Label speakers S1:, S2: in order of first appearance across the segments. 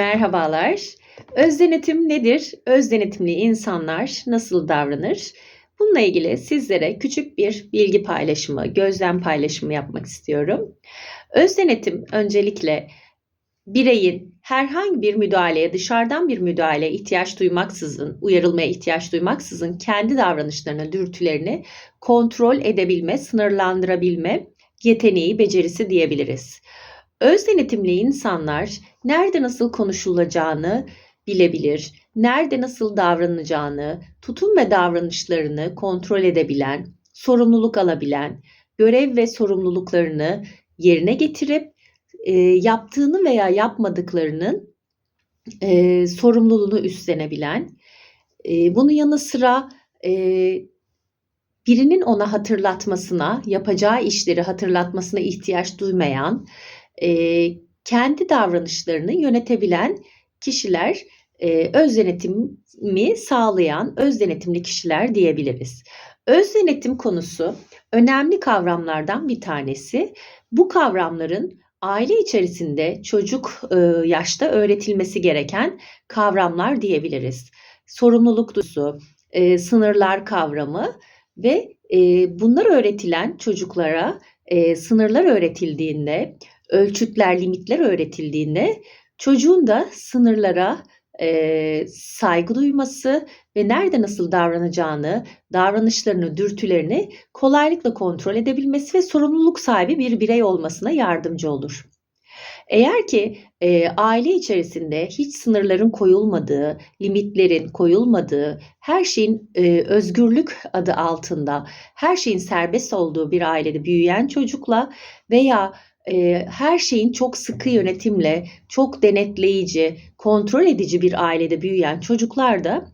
S1: Merhabalar. Öz denetim nedir? Öz denetimli insanlar nasıl davranır? Bununla ilgili sizlere küçük bir bilgi paylaşımı, gözlem paylaşımı yapmak istiyorum. Öz denetim öncelikle bireyin herhangi bir müdahaleye, dışarıdan bir müdahaleye ihtiyaç duymaksızın, uyarılmaya ihtiyaç duymaksızın kendi davranışlarını, dürtülerini kontrol edebilme, sınırlandırabilme yeteneği, becerisi diyebiliriz. Öz denetimli insanlar nerede nasıl konuşulacağını bilebilir, nerede nasıl davranacağını, tutum ve davranışlarını kontrol edebilen, sorumluluk alabilen, görev ve sorumluluklarını yerine getirip e, yaptığını veya yapmadıklarının e, sorumluluğunu üstlenebilen, e, bunun yanı sıra e, birinin ona hatırlatmasına, yapacağı işleri hatırlatmasına ihtiyaç duymayan, e, kendi davranışlarını yönetebilen kişiler e, öz denetimi sağlayan öz denetimli kişiler diyebiliriz. Öz denetim konusu önemli kavramlardan bir tanesi. Bu kavramların aile içerisinde çocuk e, yaşta öğretilmesi gereken kavramlar diyebiliriz. Sorumluluk duygusu, e, sınırlar kavramı ve e, bunlar öğretilen çocuklara e, sınırlar öğretildiğinde ölçütler, limitler öğretildiğinde çocuğun da sınırlara e, saygı duyması ve nerede nasıl davranacağını, davranışlarını, dürtülerini kolaylıkla kontrol edebilmesi ve sorumluluk sahibi bir birey olmasına yardımcı olur. Eğer ki e, aile içerisinde hiç sınırların koyulmadığı, limitlerin koyulmadığı, her şeyin e, özgürlük adı altında, her şeyin serbest olduğu bir ailede büyüyen çocukla veya her şeyin çok sıkı yönetimle, çok denetleyici, kontrol edici bir ailede büyüyen çocuklar da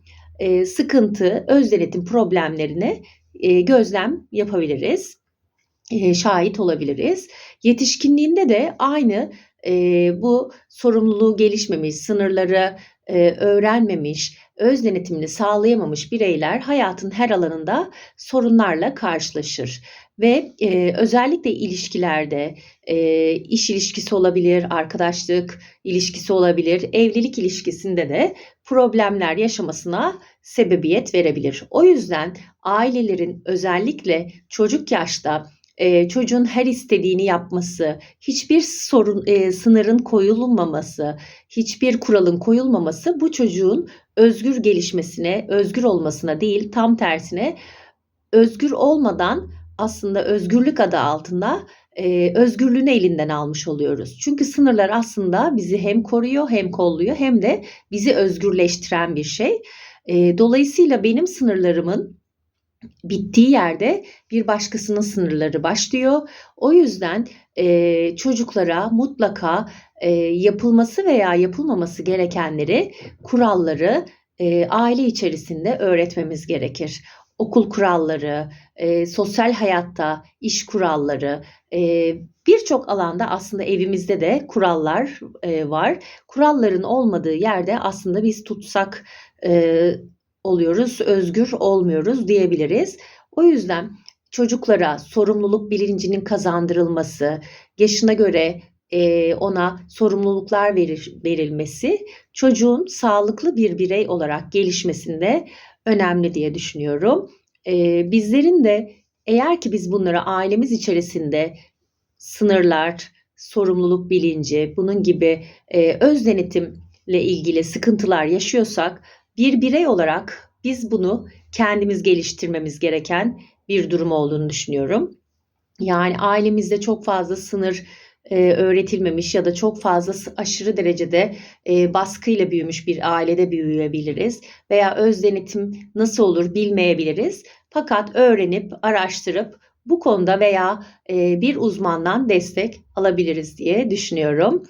S1: sıkıntı, öz denetim problemlerine gözlem yapabiliriz, şahit olabiliriz. Yetişkinliğinde de aynı e, bu sorumluluğu gelişmemiş, sınırları e, öğrenmemiş, öz denetimini sağlayamamış bireyler hayatın her alanında sorunlarla karşılaşır ve e, özellikle ilişkilerde e, iş ilişkisi olabilir, arkadaşlık ilişkisi olabilir, evlilik ilişkisinde de problemler yaşamasına sebebiyet verebilir. O yüzden ailelerin özellikle çocuk yaşta e, çocuğun her istediğini yapması, hiçbir sorun e, sınırın koyulmaması, hiçbir kuralın koyulmaması bu çocuğun özgür gelişmesine, özgür olmasına değil, tam tersine özgür olmadan aslında özgürlük adı altında e, özgürlüğünü elinden almış oluyoruz. Çünkü sınırlar aslında bizi hem koruyor hem kolluyor hem de bizi özgürleştiren bir şey. E, dolayısıyla benim sınırlarımın bittiği yerde bir başkasının sınırları başlıyor. O yüzden e, çocuklara mutlaka e, yapılması veya yapılmaması gerekenleri, kuralları e, aile içerisinde öğretmemiz gerekir. Okul kuralları, e, sosyal hayatta iş kuralları, e, birçok alanda aslında evimizde de kurallar e, var. Kuralların olmadığı yerde aslında biz tutsak e, oluyoruz, özgür olmuyoruz diyebiliriz. O yüzden çocuklara sorumluluk bilincinin kazandırılması, yaşına göre e, ona sorumluluklar verilmesi çocuğun sağlıklı bir birey olarak gelişmesinde önemli diye düşünüyorum. E, bizlerin de eğer ki biz bunlara ailemiz içerisinde sınırlar, sorumluluk bilinci, bunun gibi e, öz denetimle ilgili sıkıntılar yaşıyorsak bir birey olarak biz bunu kendimiz geliştirmemiz gereken bir durum olduğunu düşünüyorum. Yani ailemizde çok fazla sınır e, öğretilmemiş ya da çok fazla aşırı derecede e, baskıyla büyümüş bir ailede büyüyebiliriz veya öz denetim nasıl olur bilmeyebiliriz. Fakat öğrenip araştırıp bu konuda veya e, bir uzmandan destek alabiliriz diye düşünüyorum.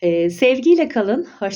S1: E, sevgiyle kalın. Hoş